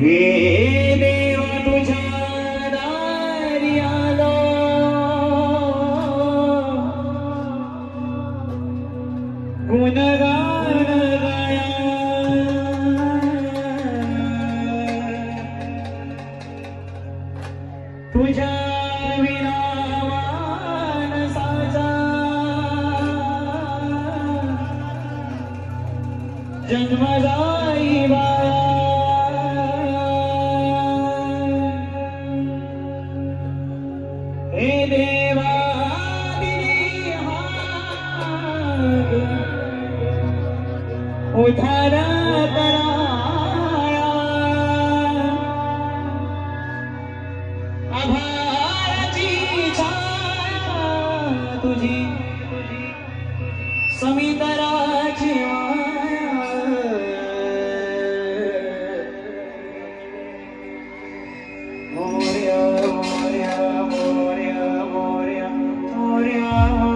Amén. ओठारा आभाराची तुझी. समीतराची Morya Morya Morya Morya Morya.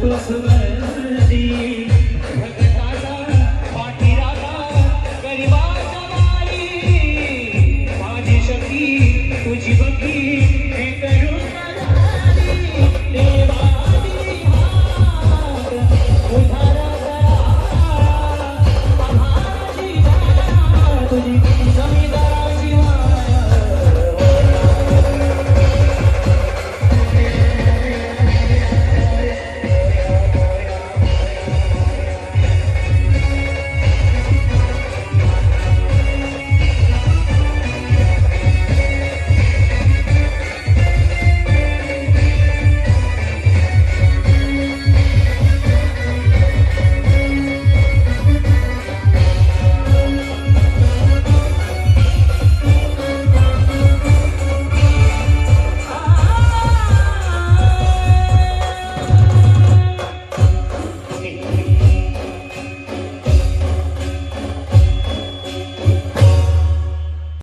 Plus the melody